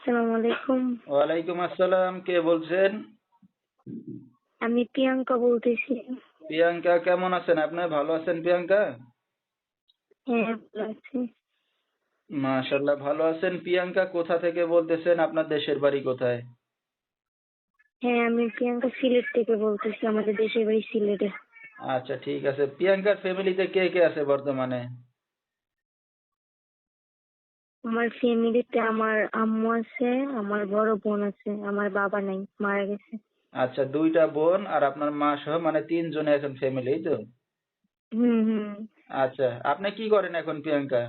আসসালামু আলাইকুম। ওয়ালাইকুম আসসালাম কে বলছেন? আমি প্রিয়াঙ্কা বলতেছি। প্রিয়াঙ্কা কেমন আছেন আপনি? ভালো আছেন প্রিয়াঙ্কা? হ্যাঁ ভালো আছি। মাশাল্লাহ ভালো আছেন প্রিয়াঙ্কা? কোথা থেকে বলতেছেন? আপনার দেশের বাড়ি কোথায়? হ্যাঁ আমি প্রিয়াঙ্কা সিলেট থেকে বলতেছি আমাদের দেশের বাড়ি সিলেটে। আচ্ছা ঠিক আছে। প্রিয়াঙ্কার ফ্যামিলিতে কে কে আছে বর্তমানে? আমার ফ্যামিলিতে আমার আম্মু আছে আমার বড় বোন আছে আমার বাবা নাই মারা গেছে। আচ্ছা দুইটা বোন আর আপনার মা সহ মানে তিনজনে এখন ফ্যামিলি তো? হুম হুম। আচ্ছা আপনি কি করেন এখন প্রিয়াঙ্কা?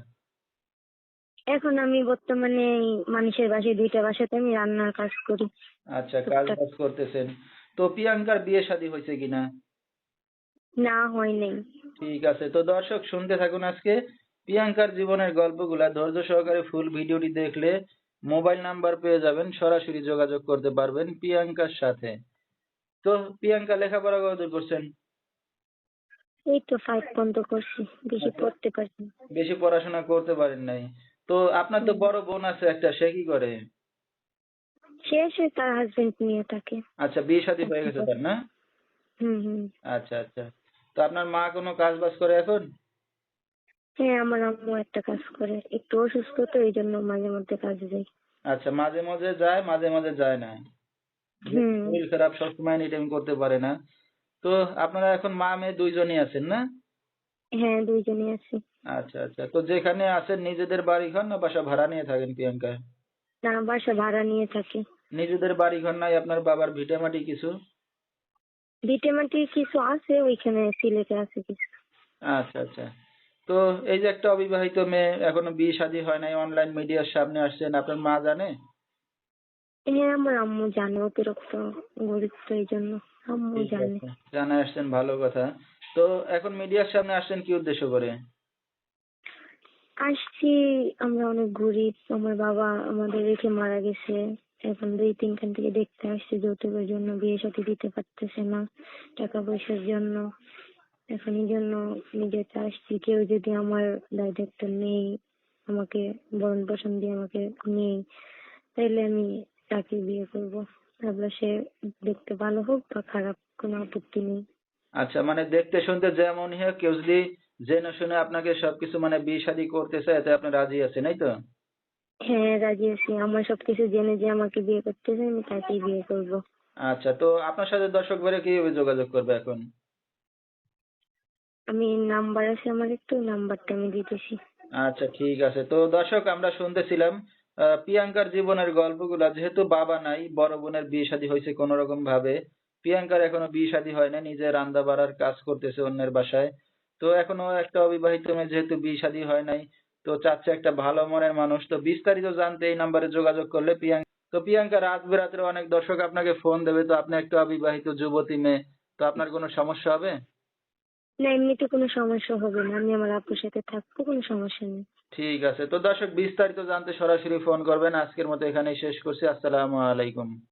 এখন আমি বর্তমানে মানুষের বাসায় দুইটা বাসাতে আমি রান্নার কাজ করি। আচ্ছা কাজ বাজ করতেছেন। তো প্রিয়াঙ্কার বিয়ে শাদী হয়েছে কিনা? না হয় নাই। ঠিক আছে তো দর্শক শুনতে থাকুন আজকে। প্রিয়াঙ্কার জীবনের গল্পগুলা ধৈর্য সহকারে ফুল ভিডিওটি দেখলে মোবাইল নাম্বার পেয়ে যাবেন সরাসরি যোগাযোগ করতে পারবেন প্রিয়াঙ্কার সাথে। তো প্রিয়াঙ্কা লেখাপড়া কতদূর করছেন? এই তো ফাইভ পর্যন্ত করছি বেশি আচ্ছা। পড়তে পারছি বেশি পড়াশোনা করতে পারেন নাই। তো আপনার তো বড় বোন আছে একটা সে কি করে? সে সে তার হাজবেন্ড নিয়ে থাকে। আচ্ছা বিয়ে শাদী হয়ে গেছে তার না? হুম হুম। আচ্ছা আচ্ছা। তো আপনার মা কোনো কাজ বাজ করে এখন? হ্যাঁ আমার আম্মু একটা কাজ করে। একটু অসুস্থ তো এই জন্য মাঝে মধ্যে কাজে যাই। আচ্ছা মাঝে মাঝে যায় মাঝে মাঝে যায় না। হুম। শরীর খারাপ সবসময় এনি টাইম করতে পারে না। তো আপনারা এখন মা মেয়ে দুইজনই আছেন না? হ্যাঁ দুইজনই আছি। আচ্ছা আচ্ছা। তো যেখানে আছেন নিজেদের বাড়ি ঘর না বাসা ভাড়া নিয়ে থাকেন প্রিয়াঙ্কা? না বাসা ভাড়া নিয়ে থাকি। নিজেদের বাড়ি ঘর নাই আপনার বাবার ভিটেমাটি কিছু? ভিটেমাটি কিছু আছে ওইখানে সিলেটে আছে কিছু। আচ্ছা আচ্ছা। তো এই যে একটা অবিবাহিত মেয়ে এখনও বিয়ে শাদী হয় নাই অনলাইন মিডিয়ার সামনে আসছেন আপনার মা জানে? হ্যাঁ আমার আম্মু জানে অতিরিক্ত গরিব তো এই জন্য আম্মু জানে। জানা আসছেন ভালো কথা। তো এখন মিডিয়ার সামনে আসছেন কি উদ্দেশ্য করে? আসছি আমরা অনেক গরিব আমার বাবা আমাদের রেখে মারা গেছে। এখন দুই তিনখান থেকে দেখতে আসছে যৌতুকের জন্য বিয়ে সাথে দিতে পারতেছে না টাকা পয়সার জন্য। এখন এই জন্য নিজেতে আসছি কেউ যদি আমার দায়িত্ব নেই আমাকে ভরণ পোষণ দিয়ে আমাকে নেই তাইলে আমি তাকে বিয়ে করব। তারপরে সে দেখতে ভালো হোক বা খারাপ কোনো আপত্তি নেই। আচ্ছা মানে দেখতে শুনতে যেমন হোক কেউ যদি জেনে শুনে আপনাকে সবকিছু মানে বিয়ে শাদী করতে চায় এতে আপনি রাজি আছেন এই তো? হ্যাঁ রাজি আছি। আমার সবকিছু জেনে যে আমাকে বিয়ে করতে চাই আমি তাকেই বিয়ে করব। আচ্ছা তো আপনার সাথে দর্শক ভাইরা কীভাবে যোগাযোগ করবে এখন? আমি নাম্বার আছে আমার একটু নাম্বারটা আমি দিতেছি। আচ্ছা ঠিক আছে। তো দর্শক, আমরা শুনতেছিলাম প্রিয়াঙ্কার জীবনের গল্পগুলা, যেহেতু বাবা নাই, বড় বোনের বিয়ে শাদী হয়েছে কোন রকম ভাবে প্রিয়াঙ্কার এখনও বিয়ে শাদী হয় না, নিজে রান্না বাড়ার কাজ করতেছে অন্যের বাসায়। তো এখনও একটা অবিবাহিত মেয়ে, যেহেতু বিয়ে শাদী হয় নাই, তো চাচ্ছে একটা ভালো মনের মানুষ। তো বিস্তারিত জানতে এই নাম্বারে যোগাযোগ করলে প্রিয়াঙ্কা, তো প্রিয়াঙ্কা, রাত বেরাত্রে অনেক দর্শক আপনাকে ফোন দেবে, তো আপনি একটা অবিবাহিত যুবতী মেয়ে, তো আপনার কোনো সমস্যা হবে? না, এমনিতে কোনো সমস্যা হবে না। আমি আমার আপুর সাথে থাকব, কোনো সমস্যা নেই। ঠিক আছে। তো দর্শক, বিস্তারিত জানতে সরাসরি ফোন করবেন। আজকের মতো এখানেই শেষ করছি। আসসালামু আলাইকুম।